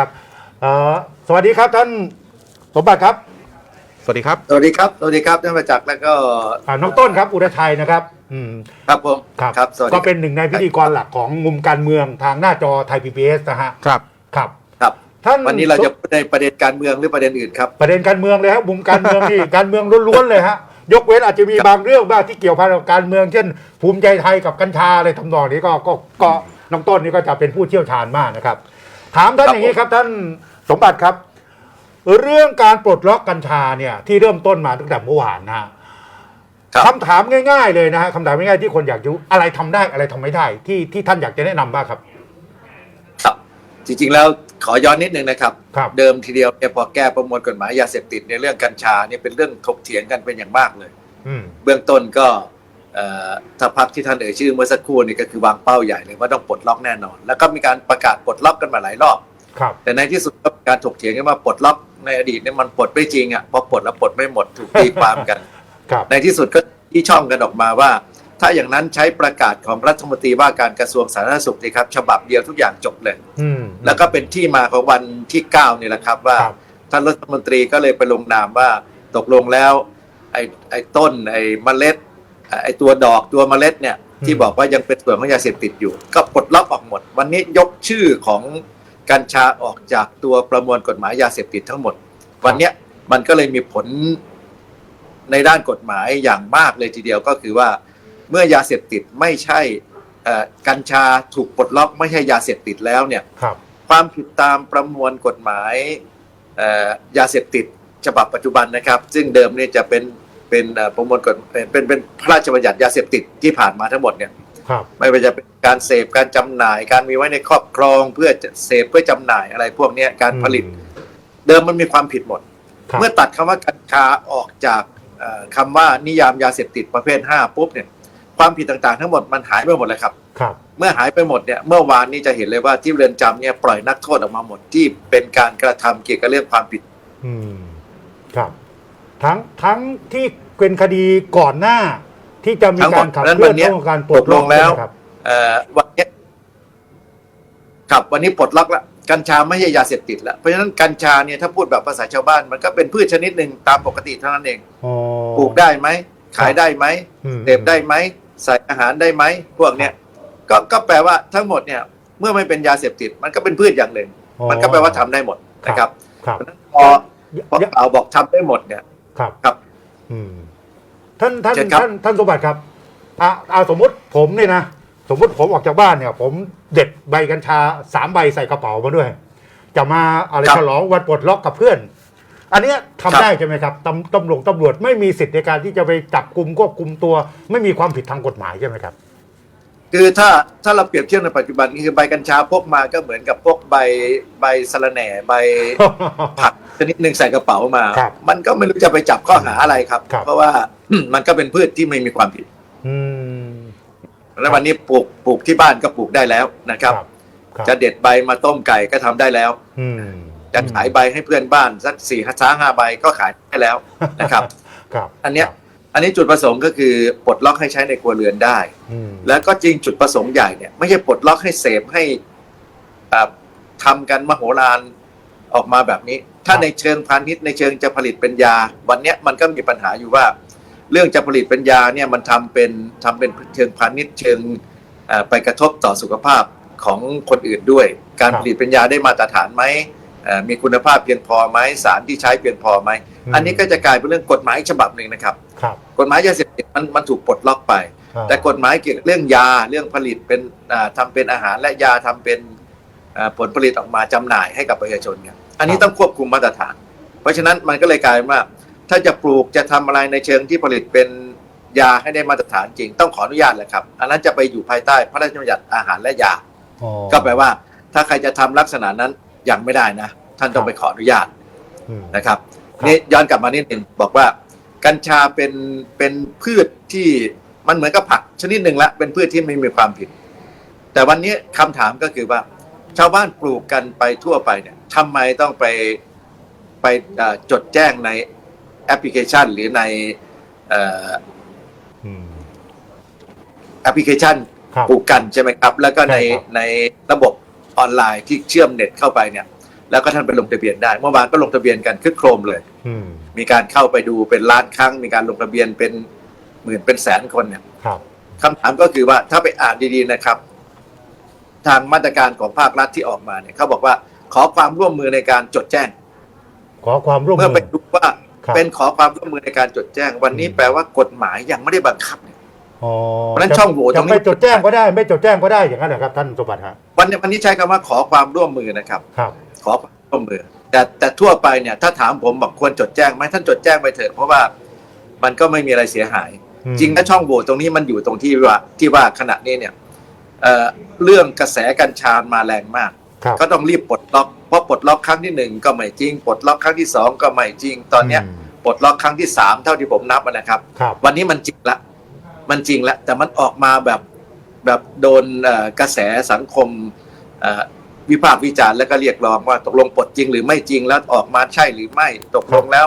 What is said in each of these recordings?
ครับเอ่อสวัสดีครับท่านสมบัติครับสวัสดีครับ สวัสดีครับสวัสดีครับท่านประจักษ์แล้วก็อ่าน้องต้นครับ อุรชัยนะครับอืมครับผมครับครับสวัสดีก็เป็นหนึ่งในพิธีกรหลักของมุมการเมืองทางหน้าจอไทยพีบีเอสนะฮะครับ ครับครับ ท่านวันนี้เราจะพูดในประเด็นการเมืองหรือประเด็นอื่นครับ ประเด็นการเมืองเลยครับมุมการเมืองนี่ การเมืองล้วนๆเลยฮะยกเว้นอาจจะมีบางเรื่องบ้างที่เกี่ยวพันกับการเมือง เช่น ภูมิใจไทยกับกัญชาอะไรทำนองนี้ก็ก็ก็น้องต้นนี่ก็จะเป็นผู้เชี่ยวชาญมากนะครับ ถามท่านครับอย่างนี้ครับท่านสมบัติครับ เรื่องการปลดล็อกกัญชาเนี่ยที่เริ่มต้นมาตั้งแต่เมื่อวานนะฮะครับคำถามง่าย ๆ เลยนะฮะคำถามง่ายๆที่คนอยากรู้อะไรทำได้อะไรทำไม่ได้ ที่ที่ท่านอยากจะแนะนำบ้างครับ ครับ จริงๆแล้วขอย้อนนิดนึงนะครับครับเดิมทีเดียวเนี่ยพอแก้ประมวลกฎหมายยาเสพติดในเรื่องกัญชาเนี่ยเป็นเรื่องถกเถียงกันเป็นอย่างมากเลยอืมเบื้องต้นก็เอ่อ ถ้าพักที่ท่านเอ่ยชื่อเมื่อสักครู่นี่ก็คือวางเป้าใหญ่เลยว่าต้องปลดล็อกแน่นอน แล้วก็มีการประกาศปลดล็อกกันมาหลายรอบครับแต่ในที่สุดก็มีการถกเถียงกันว่าปลดล็อกในอดีตเนี่ยมันปลดไม่จริงอะพอปลดแล้วปลดไม่หมดถูกตีความกันครับในที่สุดก็ที่ช่องกันออกมาว่า ถ้าอย่างนั้นใช้ประกาศของรัฐมนตรีว่าการกระทรวงสาธารณสุขดีครับ ฉบับเดียวทุกอย่างจบเลยอืมแล้วก็เป็นที่มาของวันที่9นี่แหละครับว่าครับท่านรัฐมนตรีก็เลยไปลงนามว่าตกลงแล้วไอ้ไอ้ต้นไอ้เมล็ด ไอ้ตัวดอกตัวเมล็ดเนี่ยที่บอกว่ายังเป็นส่วนของยาเสพติดอยู่ ก็ปลดล็อกออกหมด วันนี้ยกชื่อของกัญชาออกจากตัวประมวลกฎหมายยาเสพติดทั้งหมด วันเนี้ยมันก็เลยมีผลในด้านกฎหมายอย่างมากเลยทีเดียวก็คือว่าเมื่อยาเสพติดไม่ใช่เอ่อกัญชาถูกปลดล็อกไม่ใช่ยาเสพติดแล้วเนี่ยครับความผิดตามประมวลกฎหมายเอ่อยาเสพติดฉบับปัจจุบันนะครับ ซึ่งเดิมเนี่ยจะเป็น เป็นเอ่อประมวลกฎเป็นเป็นเป็นพระราชบัญญัติยาเสพติดที่ผ่านมาทั้งหมดเนี่ยครับไม่ว่าจะเป็นการเสพการจำหน่าย การมีไว้ในครอบครองเพื่อจะเสพเพื่อจำหน่ายอะไรพวกเนี้ยการผลิตอืมเดิมมันมีความผิดหมดครับเมื่อตัดคำว่ากัญชาออกจากเอ่อคำว่านิยามยาเสพติดประเภท5ปุ๊บเนี่ยความผิดต่างๆ ทั้งหมดมันหายไปหมดเลยครับครับ เมื่อหายไปหมดเนี่ยเมื่อวานนี้จะเห็นเลยว่าที่เรือนจำเนี่ยปล่อยนักโทษออกมาหมดที่เป็นการกระทำเกี่ยวกับเรื่องความผิด อืมครับ ทั้งทั้งที่เป็นคดีก่อนหน้า ที่จะมีทั้งหมกาดรขับเพราะฉะนั้นเคลื่วัอนนเนี้ยเรื่องของการปลดตกลงแล้วใช่ไหมครับ เอ่อวันเนี้ยครับวันนี้ปลดล็อกแล้วกัญชาไม่ใช่ยาเสพติดแล้วเพราะฉะนั้นกัญชาเนี่ยถ้าพูดแบบภาษาชาวบ้าน มันก็เป็นพืชชนิดหนึ่งตามปกติเท่านั้นเองอ๋อ ปลูกได้ไหม ขายได้ไหมอืม เสพได้ไหมใส่อาหารได้ไหมพวกเนี้ยก็ก็แปลว่าทั้งหมดเนี่ย เมื่อไม่เป็นยาเสพติด มันก็เป็นพืชอย่างหนึ่งอ๋อมันก็แปลว่าทำได้หมดนะครับครับเพราะฉะนั้นพอพอเดี๋ยวเอาบอกทำได้หมดเนี่ย ครับครับ อืมท่านท่านเชิญครับ ท่านท่านสมบัติครับอ่าเอาสมมติผมเนี่ยนะสมมติผมออกจากบ้านเนี่ย ผมเด็ดใบกัญชาสามใบใส่กระเป๋ามาด้วย จะมาอะไรฉลองวันปลดล็อกกับเพื่อน อันเนี้ยทำได้ใช่ไหมครับตำตำรวจตำรวจไม่มีสิทธิ์ในการที่จะไปจับกลุ่มควบคุมตัว ไม่มีความผิดทางกฎหมายใช่ไหมครับ คือถ้าถ้าเราเปรียบเทียบในปัจจุบันนี่คือใบกัญชาพกมาก็เหมือนกับพกใบใบสะระแหน่ใบผัก ชนิดหนึ่งใส่กระเป๋ามา ครับมันก็ไม่รู้จะไปจับข้อหาอะไรครับ ครับ เพราะว่า มันก็เป็นพืชที่ไม่มีความผิด อืม แล้ววันนี้ปลูกปลูกที่บ้านก็ปลูกได้แล้วนะครับ ครับจะเด็ดใบมาต้มไก่ก็ทำได้แล้ว อืมจะขายใบให้เพื่อนบ้านสักสี่ห้าห้าใบก็ขายได้แล้วนะครับ ครับอันเนี้ยอันนี้จุดประสงค์ก็คือปลดล็อกให้ใช้ในครัวเรือนได้ อืมแล้วก็จริงจุดประสงค์ใหญ่เนี่ยไม่ใช่ปลดล็อกให้เสพให้อ่าทำากันมโหฬารออกมาแบบนี้ ถ้าในเชิงพาณิชย์ในเชิงจะผลิตเป็นยา วันเนี้ยมันก็มีปัญหาอยู่ว่า เรื่องจะผลิตเป็นยาเนี่ยมันทำเป็นทำเป็นเชิงพาณิชย์เชิงเอ่อไปกระทบต่อสุขภาพของคนอื่นด้วย การผลิตเป็นยาได้มาตรฐานไหมเอ่อมีคุณภาพเพียงพอไหมสารที่ใช้เพียงพอไหมอันนี้ก็จะกลายเป็นเรื่องกฎหมายฉบับหนึ่งนะครับครับกฎหมายยาเสพติดมันมันถูกปลดล็อกไปอ่าแต่กฎหมายเกี่ยวกับเรื่องยาเรื่องผลิตเป็นอ่าทำเป็นอาหารและยาทำเป็นอ่าผลผลิตออกมาจำหน่ายให้กับประชาชนเนี่ย อันนี้ต้องควบคุมมาตรฐาน เพราะฉะนั้นมันก็เลยกลายเป็นว่า ถ้าจะปลูกจะทำอะไรในเชิงที่ผลิตเป็นยาให้ได้มาตรฐานจริงต้องขออนุญาตแหละครับ อันนั้นจะไปอยู่ภายใต้พระราชบัญญัติอาหารและยาอ๋อก็แปลว่า ถ้าใครจะทำลักษณะนั้นยังไม่ได้นะ ท่านต้องไปขออนุญาตอืมนะครับครับนี่ย้อนกลับมานิดหนึ่งบอกว่า กัญชาเป็นเป็นพืชที่มันเหมือนกับผักชนิดหนึ่งละเป็นพืชที่ไม่มีความผิด แต่วันนี้คำถามก็คือว่า ชาวบ้านปลูกกันไปทั่วไปเนี่ยทำไมต้องไปไปเอ่อจดแจ้งในแอปพลิเคชัน หรือในเอ่ออืมแอปพลิเคชันครับปลูกกันใช่ไหมครับ แล้วก็ในใช่ครับในระบบออนไลน์ที่เชื่อมเน็ตเข้าไปเนี่ย แล้วก็ท่านไปลงทะเบียนได้ เมื่อวานก็ลงทะเบียนกันคึกโครมเลยอืมมีการเข้าไปดูเป็นล้านครั้ง มีการลงทะเบียนเป็นหมื่นเป็นแสนคนเนี่ยครับคำถามก็คือว่าถ้าไปอ่านดีๆนะครับ ทางมาตรการของภาครัฐที่ออกมาเนี่ยเขาบอกว่าขอความร่วมมือในการจดแจ้ง ขอความร่วมเมื่อมืไปอดูว่าครับเป็นขอความร่วมมือในการจดแจ้ง วันนี้อืมแปลว่ากฎหมายยังไม่ได้บังคับเนี่ยอ๋อเพราะฉะนั้นช่องโหว่ตรงนี้จะไม่จดแจ้งก็ได้ ไม่จดแจ้งก็ได้อย่างนั้นเหรอครับท่านสมบัติฮะวันนี้วันนี้ใช้คำว่าขอความร่วมมือนะครับครับ ขอความร่วมมือ แต่แต่ทั่วไปเนี่ยถ้าถามผมบอกควรจดแจ้งไหมท่านจดแจ้งไปเถอะเพราะว่ามันก็ไม่มีอะไรเสียหายอืมจริงนะช่องโหว่ตรงนี้มันอยู่ตรงที่ว่าที่ว่าขณะนี้เนี่ย เอ่อเรื่องกระแสกัญชามาแรงมากครับก็ต้องรีบปลดล็อกเพราะปลดล็อกครั้งที่หนึ่งก็ไม่จริงปลดล็อกครั้งที่สองก็ไม่จริงตอนเนี้ยมปลดล็อกครั้งที่สามเท่าที่ผมนับอะนะครับครับ วันนี้มันจริงละมันจริงละแต่มันออกมาแบบแบบโดนเอ่อกระแสสังคมเอ่อวิพากษ์วิจารณ์แล้วก็เรียกร้องว่าตกลงปลดจริงหรือไม่จริงแล้วออกมาใช่หรือไม่ตกลงแล้ว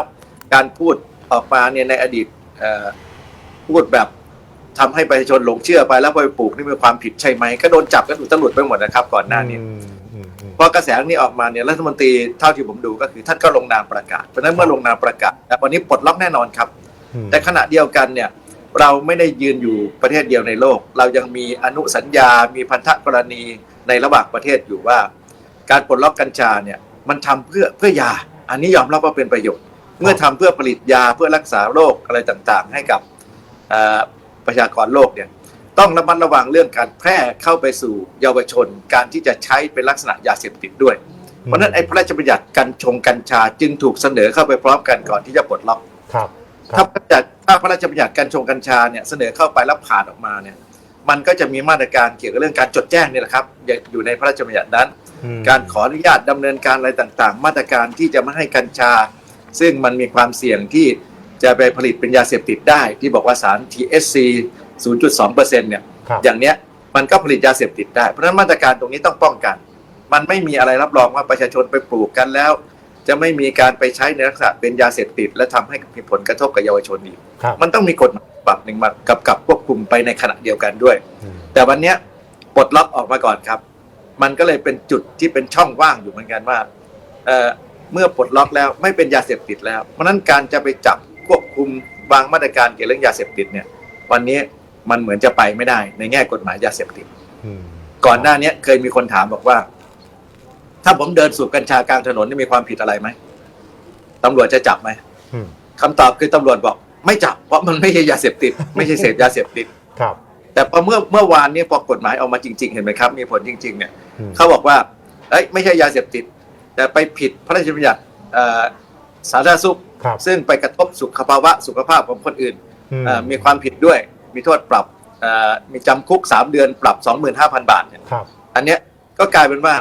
การพูดออกมาเนี่ยในอดีตเอ่อพูดแบบ ทำให้ประชาชนหลงเชื่อไปแล้วไปปลูกนี่มีความผิดใช่ไหมก็โดนจับกันอุตลุดไปหมดนะครับ ก่อนหน้านี้อืมอืมอืมพอกระแสนี้ออกมาเนี่ยรัฐมนตรีเท่าที่ผมดูก็คือท่านก็ลงนามประกาศเพราะฉะนั้นเมื่อลงนามประกาศแต่วันนี้ปลดล็อกแน่นอนครับอืมแต่ขณะเดียวกันเนี่ยเราไม่ได้ยืนอยู่ประเทศเดียวในโลก เรายังมีอนุสัญญา มีพันธกรณีในระหว่างประเทศอยู่ว่า การปลดล็อกกัญชาเนี่ยมันทำเพื่อเพื่อยา อันนี้ยอมรับว่าเป็นประโยชน์ เมื่อทำเพื่อผลิตยาเพื่อรักษาโรคอะไรต่างๆ ให้กับเอ่อ ประชากรโลกเนี่ยต้องระมัดระวังเรื่องการแพร่เข้าไปสู่เยาวชน การที่จะใช้เป็นลักษณะยาเสพติดด้วย เพราะฉะนั้นไอ้พระราชบัญญัติกัญชงกัญชาจึงถูกเสนอเข้าไปพร้อมกันก่อนที่จะปลดล็อกครับถ้าพระราชบัญญัติถ้าพระราชบัญญัติกัญชงกัญชาเนี่ยเสนอเข้าไปแล้วผ่านออกมาเนี่ยมันก็จะมีมาตรการเกี่ยวกับเรื่องการจดแจ้งนี่แหละครับอยู่ในพระราชบัญญัตินั้นอืมการขออนุญาตดำเนินการอะไรต่างๆ มาตรการที่จะไม่ให้กัญชา ซึ่งมันมีความเสี่ยงที่ จะไปผลิตเป็นยาเสพติดได้ ที่บอกว่าสาร THC 0.2%เนี่ยครับอย่างเนี้ยมันก็ผลิตยาเสพติดได้ เพราะฉะนั้นมาตรการตรงนี้ต้องป้องกัน มันไม่มีอะไรรับรองว่าประชาชนไปปลูกกันแล้ว จะไม่มีการไปใช้ในลักษณะเป็นยาเสพติด และทำให้มีผลกระทบกับเยาวชนอีกครับมันต้องมีกฎหมายฉบับหนึ่งมากำกับควบคุมไปในขณะเดียวกันด้วยอืมแต่วันเนี้ยปลดล็อกออกมาก่อนครับ มันก็เลยเป็นจุดที่เป็นช่องว่างอยู่เหมือนกันว่าเอ่อเมื่อปลดล็อกแล้วไม่เป็นยาเสพติดแล้ว เพราะฉะนั้นการจะไปจับ ควบคุมวางมาตรการเกี่ยวกับเรื่องยาเสพติดเนี่ย วันนี้มันเหมือนจะไปไม่ได้ ในแง่กฎหมายยาเสพติดอืมก่อนหน้าเนี้ยเคยมีคนถามบอกว่า ถ้าผมเดินสูบกัญชากลางถนนนี่มีความผิดอะไรไหมตำรวจจะจับไหมอืมคำตอบคือตำรวจบอก ไม่จับ เพราะมันไม่ใช่ยาเสพติด ไม่ใช่เสพยาเสพติดครับ แต่พอเมื่อเมื่อวานนี้พอกฎหมายออกมาจริง ๆ เห็นไหมครับ มีผลจริง ๆ เนี่ยอืมเขาบอกว่าเอ้ยไม่ใช่ยาเสพติด แต่ไปผิดพระราชบัญญัติเอ่อ สาธารณสุข ครับ ซึ่งไปกระทบสุขภาวะสุขภาพของคนอื่นอืมเอ่อมีความผิดด้วย มีโทษปรับเอ่อมีจำคุก 3 เดือนปรับ 25,000 บาทเนี่ยครับ อันเนี้ยก็กลายเป็นว่า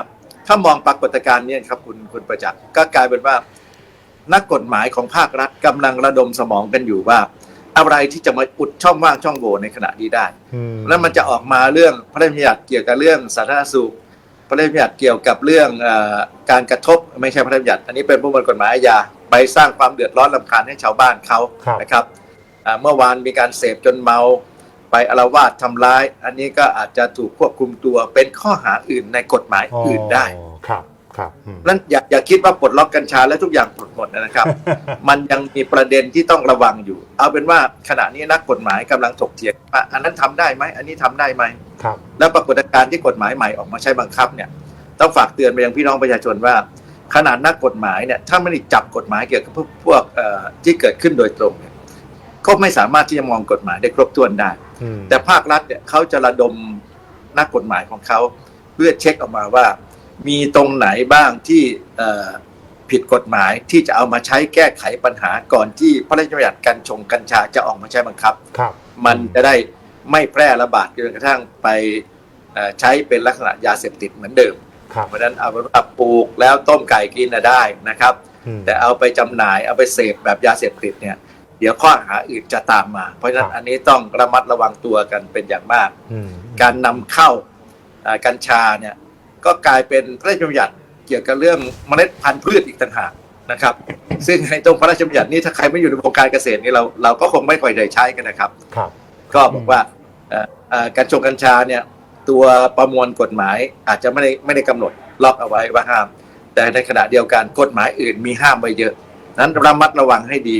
ถ้ามองปรากฏการณ์เนี่ยครับคุณคุณประจักษ์ก็กลายเป็นว่า นักกฎหมายของภาครัฐกำลังระดมสมองกันอยู่ว่า อะไรที่จะมาอุดช่องว่างช่องโหว่ในขณะนี้ได้ อืมแล้วมันจะออกมาเรื่องพระราชบัญญัติเกี่ยวกับเรื่องสาธารณสุข พระราชบัญญัติเกี่ยวกับเรื่องเออการกระทบไม่ใช่พระราชบัญญัติ อันนี้เป็นประมวลกฎหมายอาญา ไปสร้างความเดือดร้อนลำคาญให้ชาวบ้านเขาครับ นะครับอ่าเมื่อวานมีการเสพจนเมาไปอารวาสทำร้าย อันนี้ก็อาจจะถูกควบคุมตัวเป็นข้อหาอื่นในกฎหมายอื่นได้อ๋อครับครับอืม นั้นอย่าอย่าคิดว่าปลดล็อกกัญชาแล้วทุกอย่างปลดหมดนะครับ มันยังมีประเด็นที่ต้องระวังอยู่ เอาเป็นว่าขณะนี้นักกฎหมายกำลังถกเถียงว่าอันนั้นทำได้ไหมอันนี้ทำได้ไหม ครับ แล้วปรากฏการณ์ที่กฎหมายใหม่ออกมาใช้บังคับเนี่ยต้องฝากเตือนไปยังพี่น้องประชาชนว่า ขนาดนักกฎหมายเนี่ยถ้าไม่ได้จับกฎหมายเกี่ยวกับพวกพวกเอ่อที่เกิดขึ้นโดยตรงเนี่ยก็ไม่สามารถที่จะมองกฎหมายได้ครบถ้วนได้อืมแต่ภาครัฐเนี่ยเขาจะระดมนักกฎหมายของเขา เพื่อเช็คออกมาว่า มีตรงไหนบ้างที่เอ่อผิดกฎหมายที่จะเอามาใช้แก้ไขปัญหาก่อนที่พระราชบัญญัติกัญชงกัญชาจะออกมาใช้บังคับครับ มันจะได้ไม่แพร่ระบาดจนกระทั่งไปเอ่อใช้เป็นลักษณะยาเสพติดเหมือนเดิม ครับ เพราะฉะนั้นเอาเป็นว่าปลูกแล้วต้มไก่กินนะได้นะครับ อืม แต่เอาไปจำหน่ายเอาไปเสพแบบยาเสพติดเนี่ย เดี๋ยวข้อหาอื่นจะตามมา เพราะฉะนั้ครันบอันนี้ต้องระมัดระวังตัวกันเป็นอย่างมาก อืม การนำเข้าอ่ากัญชาเนี่ยก็กลายเป็นพระราชบัญญัติเกี่ยวกับเรื่องเมล็ดพันธุ์พืชอีกต่างหากนะครับ ซึ่งในตรงพระราชบัญญัตินี้ถ้าใครไม่อยู่ในวงการเกษตรนี่เราเราก็คงไม่ค่อยได้ใช้กันนะครับ ครับ ก็บอกว่าเอ่อเอ่อกัญชงกัญชาเนี่ย ตัวประมวลกฎหมายอาจจะไม่ได้ไม่ได้กำหนดล็อกเอาไว้ว่าห้าม แต่ในขณะเดียวกันกฎหมายอื่นมีห้ามไว้เยอะ นั้นระมัดระวังให้ดี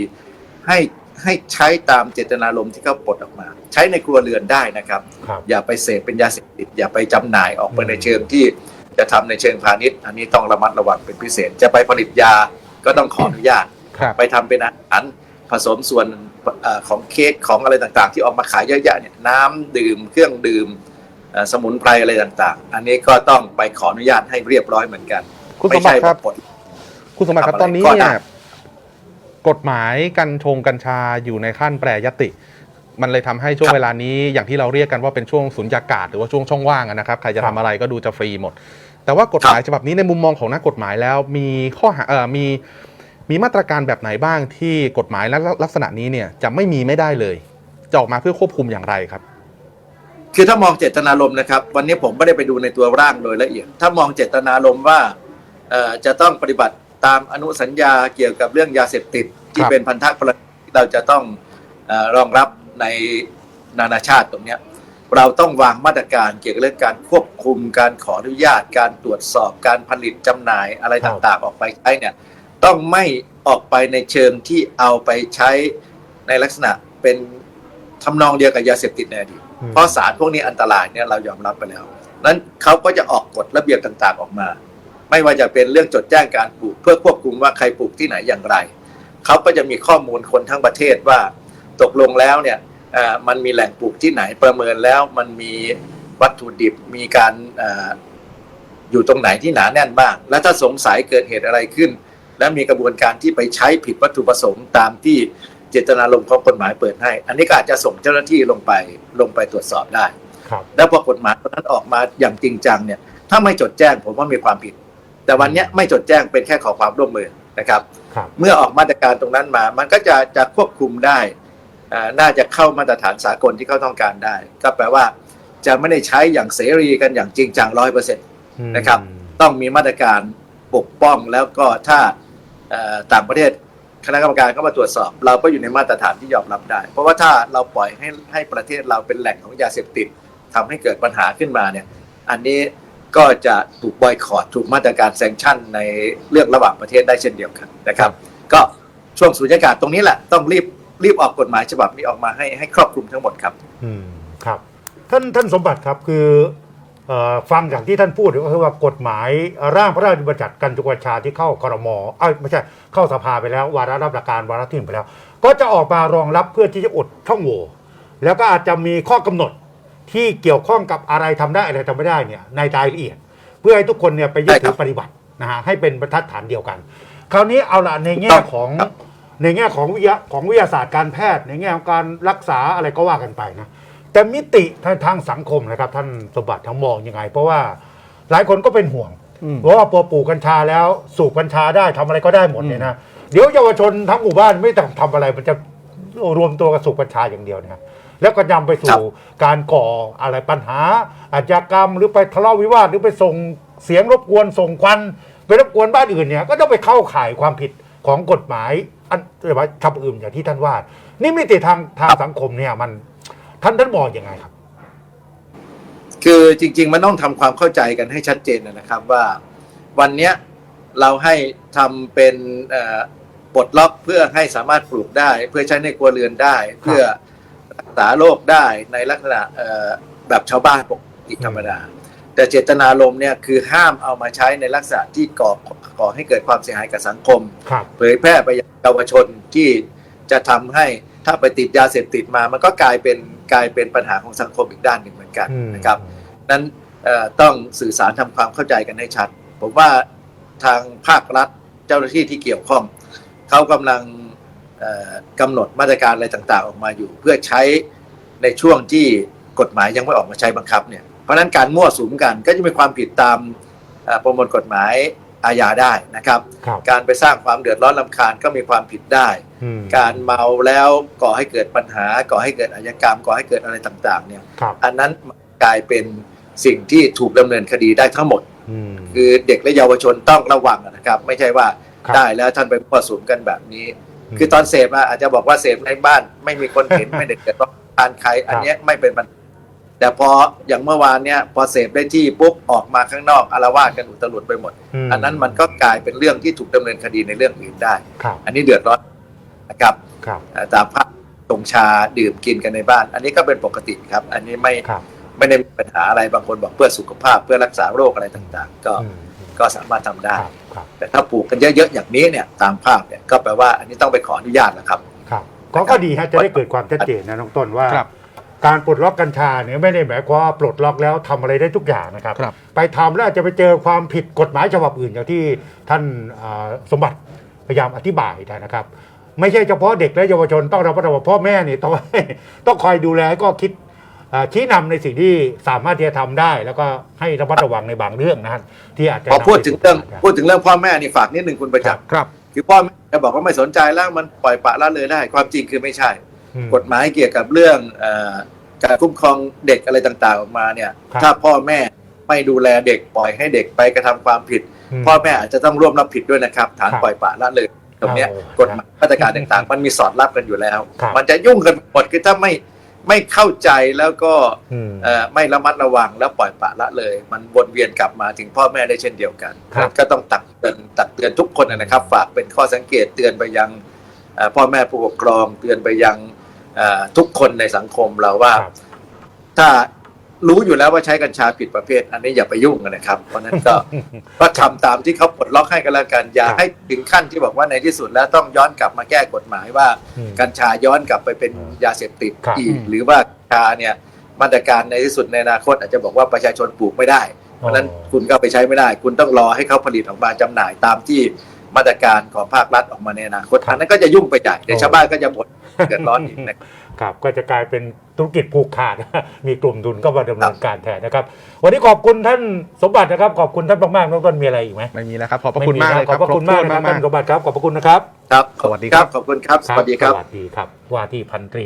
ให้ให้ใช้ตามเจตนารมณ์ที่เขาปลดออกมา ใช้ในครัวเรือนได้นะครับ ครับอย่าไปเสพเป็นยาเสพติด อย่าไปจำหน่ายออกไปอืมในเชิงที่จะทำในเชิงพาณิชย์ อันนี้ต้องระมัดระวังเป็นพิเศษ จะไปผลิตยาก็ต้องขออนุญาต ครับ ไปทำเป็นอาหารผสมส่วนเอ่อของเค้กของอะไรต่างๆ ที่ออกมาขายเยอะแยะเนี่ยน้ำดื่มเครื่องดื่มเอ่อ สมุนไพรอะไรต่างๆ อันนี้ก็ต้องไปขออนุญาตให้เรียบร้อยเหมือนกันคุณสไม่มบัใช่ติครับปลดคุณสมบัติครับทำอะไรตอนนี้ก็ได้เนี่ยกฎหมายกัญชงกัญชาอยู่ในขั้นแปรยติ มันเลยทำให้ช่วงเวลานี้อย่างที่เราเรียกกันว่าเป็นช่วงสุญญากาศหรือว่าช่วงช่องว่างอะนะครับใครจะครัทำบอะไรก็ดูจะฟรีหมด แต่ว่ากฎหมายฉบับนี้ในมุมมองของนักกฎหมายแล้วมีข้อหาเอ่อมีมีมาตรการแบบไหนบ้างที่กฎหมายและลักษณะนี้เนี่ยจะไม่มีไม่ได้เลยจะออกมาเพื่อควบคุมอย่างไรครับ คือถ้ามองเจตนารมณ์นะครับ วันนี้ผมไม่ได้ไปดูในตัวร่างโดยละเอียด ถ้ามองเจตนารมณ์ว่าจะต้องปฏิบัติตามอนุสัญญาเกี่ยวกับเรื่องยาเสพติด ที่เป็นพันธะประที่เราจะต้องออรองรับในนานาชาติตรงนี้เราต้องวางมาตรการเกี่ยวกับเรื่องการควบคุมการขออนุญาต การตรวจสอบการผลิตจำหน่ายอะไรรต่างๆ ออกไปใช้เนี่ยต้องไม่ออกไปในเชิงที่เอาไปใช้ในลักษณะเป็นทำนองเดียวกับยาเสพติดในอดีต เพราะสารพวกนี้อันตรายเนี่ยเรายอมรับไปแล้วนั้นเขาก็จะออกกฎระเบียบต่างๆออกมา ไม่ว่าจะเป็นเรื่องจดแจ้งการปลูก เพื่อควบคุมว่าใครปลูกที่ไหนอย่างไร เขาก็จะมีข้อมูลคนทั้งประเทศว่า ตกลงแล้วเนี่ยมันมีแหล่งปลูกที่ไหนประเมินแล้วมันมีวัตถุดิบมีการอออยู่ตรงไหนที่หนาแน่นบ้าง และถ้าสงสัยเกิดเหตุอะไรขึ้น และมีกระบวนการที่ไปใช้ผิดวัตถุประสงค์ตามที่ เจตนารมณ์ของกฎหมายเปิดให้ อันนี้ก็อาจจะส่งเจ้าหน้าที่ลงไปลงไปตรวจสอบได้ครับแล้วพอกฎหมายนั้นออกมาอย่างจริงจังเนี่ย ถ้าไม่จดแจ้งผมว่ามีความผิด แต่วันเนี้ยไม่จดแจ้งเป็นแค่ขอความร่วมมือนะครับครับเมื่อออกมาตรการตรงนั้นมา มันก็จะจะควบคุมได้อ่าน่าจะเข้ามาตรฐานสากลที่เขาต้องการได้ ก็แปลว่าจะไม่ได้ใช้อย่างเสรีกันอย่างจริงจังร้อยเปอร์เซ็นต์นะครับ ต้องมีมาตรการปกป้องแล้วก็ถ้าเอ่อต่างประเทศ คณะกรรมการเข้ามาตรวจสอบ เราก็อยู่ในมาตรฐานที่ยอมรับได้ เพราะว่าถ้าเราปล่อยให้ให้ประเทศเราเป็นแหล่งของยาเสพติดทำให้เกิดปัญหาขึ้นมาเนี่ย อันนี้ก็จะถูกบอยคอรดถูกมาตรการแซงชั่นในเรื่องระหว่างประเทศได้เช่นเดียวกันนะครับ ก็ช่วงสุญญากาศตรงนี้แหละต้องรีบรีบออกกฎหมายฉบับนี้ออกมาให้ให้ครอบคลุมทั้งหมดครับ อืมครับ ท่านท่านสมบัติครับคือ ฟังจากที่ท่านพูดก็คือว่ากฎหมายร่างพระราชบัญญัติการจุกัญชาที่เข้าครมเอ้ยไม่ใช่เข้าสภาไปแล้ว วาระรับหลักการวาระที่หนึ่งไปแล้ว ก็จะออกมารองรับเพื่อที่จะอุดช่องโหว่แล้วก็อาจจะมีข้อกำหนดที่เกี่ยวข้องกับอะไรทำได้อะไรทำไม่ได้เนี่ยในรายละเอียด เพื่อให้ทุกคนเนี่ยไปยึดถือปฏิบัตินะฮะให้เป็นบรรทัดฐานเดียวกัน คราวนี้เอาละในแง่ของในแง่ของวิทยาของวิทยาศาสตร์การแพทย์ ในแง่ของการรักษาอะไรก็ว่ากันไปนะ แต่มิติทางทางสังคมนะครับท่านสมบัติทั้งมองยังไง เพราะว่าหลายคนก็เป็นห่วงอืมเพราะว่าพอปลูกกัญชาแล้วสูบกัญชาได้ทำอะไรก็ได้หมดเนี่ยนะเดี๋ยวเยาวชนทั้งหมู่บ้านไม่ต้องทำอะไรมันจะรวมตัวกันสูบกัญชาอย่างเดียวนะแล้วก็นำไปครัสู่บการก่ออะไรปัญหา อาชญากรรมหรือไปทะเลาะวิวาทหรือไปส่งเสียงรบกวนส่งควันไปรบกวนบ้านอื่นเนี่ยก็ต้องไปเข้าข่ายความผิดของกฎหมายอันเรียกว่าฉบับอื่นอย่างที่ท่านว่า นี่มิติทางทางสังคมเนี่ยมัน ท่านท่านมองยังไงครับ คือจริง ๆ มันต้องทำความเข้าใจกันให้ชัดเจนนะครับว่าวันเนี้ยเราให้ทำเป็นเอ่อปลดล็อกเพื่อให้สามารถปลูกได้ เพื่อใช้ในครัวเรือนได้ เพื่อรักษาโรคได้ในลักษณะเอ่อแบบชาวบ้านปกติธรรมดา แต่เจตนารมณ์เนี่ยคือห้ามเอามาใช้ในลักษณะที่ก่อก่อให้เกิดความเสียหายกับสังคมครับเผยแพร่ไปยังเยาวชนที่จะทำให้ถ้าไปติดยาเสพติดมา มันก็กลายเป็น กลายเป็นปัญหาของสังคมอีกด้านหนึ่งเหมือนกันอืมนะครับนั้นเอ่อต้องสื่อสารทำความเข้าใจกันให้ชัด ผมว่าทางภาครัฐเจ้าหน้าที่ที่เกี่ยวข้อง เขากำลังเอ่อกำหนดมาตรการอะไรต่างๆ ออกมาอยู่ เพื่อใช้ในช่วงที่กฎหมายยังไม่ออกมาใช้บังคับเนี่ยเพราะฉะนั้นการมั่วสุมกันก็จะมีความผิดตามเอ่อประมวลกฎหมายอาญาได้นะครับครับการไปสร้างความเดือดร้อนลำคาญก็มีความผิดได้อืม การเมาแล้วก่อให้เกิดปัญหาก่อให้เกิดอาชญากรรมก่อให้เกิดอะไรต่างๆ เนี่ยครับอันนั้นกลายเป็นสิ่งที่ถูกดำเนินคดีได้ทั้งหมดอืมคือเด็กและเยาวชนต้องระวังนะครับ ไม่ใช่ว่าครับได้แล้วท่านไปมั่วสุมกันแบบนี้อืมคือตอนเสพอะอาจจะบอกว่าเสพในบ้าน ไม่มีคนเห็นไม่ได้เกิดร้อนทานใครอันเนี้ยไม่เป็นปัญหาแต่พออย่างเมื่อวานเนี่ยพอเสพได้ที่ปุ๊บออกมาข้างนอกอารวาสกันอุตลุดไปหมดมอันนั้นมันก็กลายเป็นเรื่องที่ถูกดำเนินคดีในเรื่องอื่นได้ครับอันนี้เดือดร้อน นะครับครับเอ่อตามภาพตรงชาดื่มกินกันในบ้าน อันนี้ก็เป็นปกติครับ อันนี้ไม่ครับไม่ได้มีปัญหาอะไรบางคนบอกเพื่อสุขภาพเพื่อรักษาโรคอะไรต่าง ๆ ก็อืมก็สามารถทำได้ครับครับแต่ถ้าปลูกกันเยอะๆอย่างนี้เนี่ยตามภาพเนี่ยก็แปลว่าอันนี้ต้องไปขออนุญาตแล้วครับครับก็ก็ดีฮะจะได้เกิดความชัดเจนนะน้องต้นว่าครับการปลดล็อกกัญชาเนี่ยไม่ได้หมายความว่าปลดล็อกแล้วทำอะไรได้ทุกอย่างนะครับครับไปทำแล้วอาจจะไปเจอความผิดกฎหมายฉบับอื่นอย่างที่ท่านอ่าสมบัติพยายามอธิบายนะครับ ไม่ใช่เฉพาะเด็กและเยาวชนต้องระมัดระวังพ่อแม่นี่ต้องต้องคอยดูแลก็คิดอ่าชี้นำในสิ่งที่สามารถที่จะทำได้ แล้วก็ให้ระมัดระวังในบางเรื่องนะฮะที่อาจจะพอพูดถึงเรื่องนำไปสู่พูดถึงเรื่องพ่อแม่นี่ฝากนิดหนึ่งคุณประจักษ์ครับ คือพ่อแม่จะบอกว่าไม่สนใจแล้วมันปล่อยปละละเลยได้ ความจริงคือไม่ใช่อืมกฎหมายเกี่ยวกับเรื่องเออการคุ้มครองเด็กอะไรต่างๆออกมาเนี่ยครับถ้าพ่อแม่ไม่ดูแลเด็กปล่อยให้เด็กไปกระทำความผิดมพ่อแม่อาจจะต้องร่วมรับผิดด้วยนะครับ ฐานครับปล่อยปละละเลย ตรงเนี้ยครับกฎหมายมาตรการต่างๆ มันมีสอดรับกันอยู่แล้วครับมันจะยุ่งกันหมดคือถ้าไม่ไม่เข้าใจแล้วก็อืมเอ่อไม่ระมัดระวังแล้วปล่อยปละละเลย มันวนเวียนกลับมาถึงพ่อแม่ได้เช่นเดียวกันครับก็ต้องตักเตือนตักเตือนทุกคนนะครับ ฝากเป็นข้อสังเกตเตือนไปยังเอ่อพ่อแม่ผู้ปกครองเตือนไปยังเอ่อทุกคนในสังคมเราว่าครับถ้า รู้อยู่แล้วว่าใช้กัญชาผิดประเภท อันนี้อย่าไปยุ่งกันนะครับ เพราะฉะนั้นก็ก็ทำตามที่เขาปลดล็อกให้กันแล้วกัน อย่าครับให้ถึงขั้นที่บอกว่าในที่สุดแล้วต้องย้อนกลับมาแก้กฎหมายว่าอืมกัญชาย้อนกลับไปเป็นอืมยาเสพติดครับอีก หรือว่ากัญชาเนี่ยมาตรการในที่สุดในอนาคตอาจจะบอกว่าประชาชนปลูกไม่ได้ เพราะฉะนั้นคุณก็ไปใช้ไม่ได้ คุณต้องรอให้เขาผลิตออกมาจำหน่ายตามที่ มาตรการของภาครัฐออกมาในอนาคตครับอันนั้นก็จะยุ่งไปใหญ่เดี๋ยวโอ้ชาวบ้านก็จะบ่นเดือดร้อนอีกนะครับครับก็จะกลายเป็นธุรกิจผูกขาด มีกลุ่มทุนก็มาดำเนินการแทนนะครับ วันนี้ขอบคุณท่านสมบัตินะครับขอบคุณท่านมากๆน้องต้นมีอะไรอีกไหมไม่มีแล้วครับขอบพระคุณมากเลยขคอรับบพระคุณมากนะครับครบถ้วนท่านสมบัติครับขอบพระคุณนะครับ ครับสวัสดีครับขอบคุณครับสวัสดีครับสวัสดีครับว่าที่พันตรี